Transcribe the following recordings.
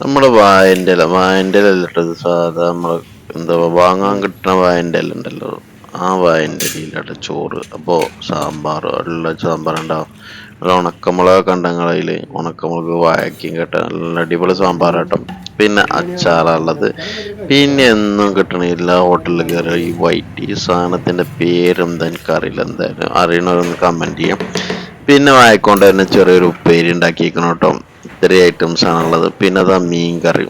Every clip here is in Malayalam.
നമ്മുടെ വായന്റെ ഇല വായന്റെ ഇല സാധാ നമ്മളെ എന്താ വാങ്ങാൻ കിട്ടുന്ന വായന്റെ ഇല ഉണ്ടല്ലോ. ആ വായന്റെ ഇലയിലാണ് ചോറ് അപ്പോൾ സാമ്പാർ ഉള്ള സാമ്പാർ ഉണ്ടാവും. നല്ല ഉണക്കമുളക് കണ്ടങ്ങളിൽ ഉണക്കമുളക് വായക്കും കേട്ട നല്ല അടിപൊളി സാമ്പാർ കേട്ടോ. പിന്നെ അച്ചാറുള്ളത്. പിന്നെ എന്നും കിട്ടണ എല്ലാ ഹോട്ടലിൽ കയറി ഈ വൈറ്റ് ഈ സാധനത്തിന്റെ പേരെന്താ എനിക്കറിയില്ല. എന്തായാലും അറിയണവരൊന്ന് കമന്റ് ചെയ്യാം. പിന്നെ വായിക്കൊണ്ട് തന്നെ ചെറിയൊരു ഉപ്പേരി ഉണ്ടാക്കിയിരിക്കണം കേട്ടോ. ഇത്രയും ഐറ്റംസ് ആണുള്ളത്. പിന്നെ അതാ മീൻ കറി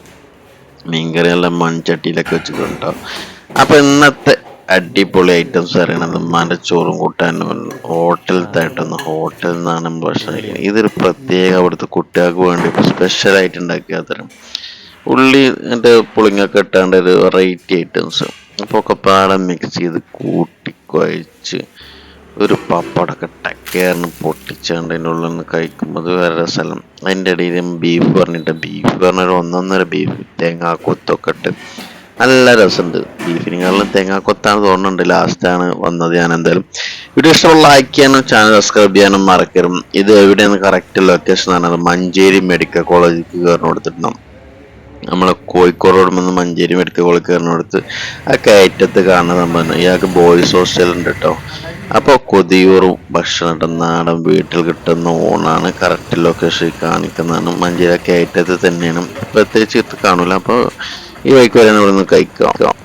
മീൻ കറി നല്ല മൺചട്ടിയിലൊക്കെ വെച്ചിട്ടുണ്ടോ. അപ്പൊ ഇന്നത്തെ അടിപൊളി ഐറ്റംസ് അറിയണത് മനച്ചോറും കൂട്ടാനും ഹോട്ടൽ തട്ടുന്ന ഹോട്ടലിൽ നിന്നാണ് ഭക്ഷണം ഇതൊരു പ്രത്യേക അവിടുത്തെ കുട്ടികൾക്ക് വേണ്ടി സ്പെഷ്യൽ ആയിട്ട് ഉണ്ടാക്കിയ തരം. ഉള്ളി എന്റെ പുളിങ്ങൊക്കെ ഇട്ടാണ്ട് ഒരു വെറൈറ്റി ഐറ്റംസ് അപ്പോൾ ഒക്കെ പാടെ മിക്സ് ചെയ്ത് കൂട്ടി കുഴച്ച് ഒരു പപ്പടമൊക്കെ ടക്കേറിന് പൊട്ടിച്ചാണ്ട് അതിന്റെ ഉള്ളിൽ നിന്ന് കഴിക്കുമ്പോൾ അത് വേറെ രസമല്ല. അതിന്റെ ഇടയിൽ ബീഫ് പറഞ്ഞിട്ട് ബീഫ് പറഞ്ഞൊരു ഒന്നൊന്നര ബീഫ് തേങ്ങാക്കൊത്തൊക്കെ ഇട്ട്. നല്ല രസമുണ്ട്. ബീഫിനെക്കാളും തേങ്ങാക്കൊത്താണ് തോന്നുന്നുണ്ട്. ലാസ്റ്റാണ് വന്നത് ഞാൻ എന്തായാലും. വീഡിയോ ഇഷ്ടമുള്ള ലൈക്ക് ചെയ്യാനും ചാനൽ സബ്സ്ക്രൈബ് ചെയ്യാനും മറക്കരും ഇത് എവിടെയാണ് കറക്റ്റ് ലൊക്കേഷൻ ആണ് മഞ്ചേരി മെഡിക്കൽ കോളേജിൽ കയറിന് കൊടുത്തിട്ടുണ്ടാവും നമ്മൾ കോഴിക്കോട് നിന്ന് മഞ്ചേരി മെഡിക്കൽ കോളേജ് കയറിനടുത്ത് ആ കയറ്റത്ത് കാണുന്ന സംഭവം ഇയാൾക്ക് ബോയ്സ് ഹോസ്റ്റൽ ഉണ്ട് കേട്ടോ അപ്പോൾ കൊതിയൂറും ഭക്ഷണം നാടൻ വീട്ടിൽ കിട്ടുന്ന ഊണാണ് കറക്റ്റ് ലൊക്കേഷൻ കാണിക്കുന്നതാണ്. മഞ്ചേരി ആ കയറ്റത്ത് തന്നെയാണ്. പ്രത്യേകിച്ച് ഇത് അപ്പോൾ ഈ വഴിക്ക് വരാൻ കഴിക്കാം.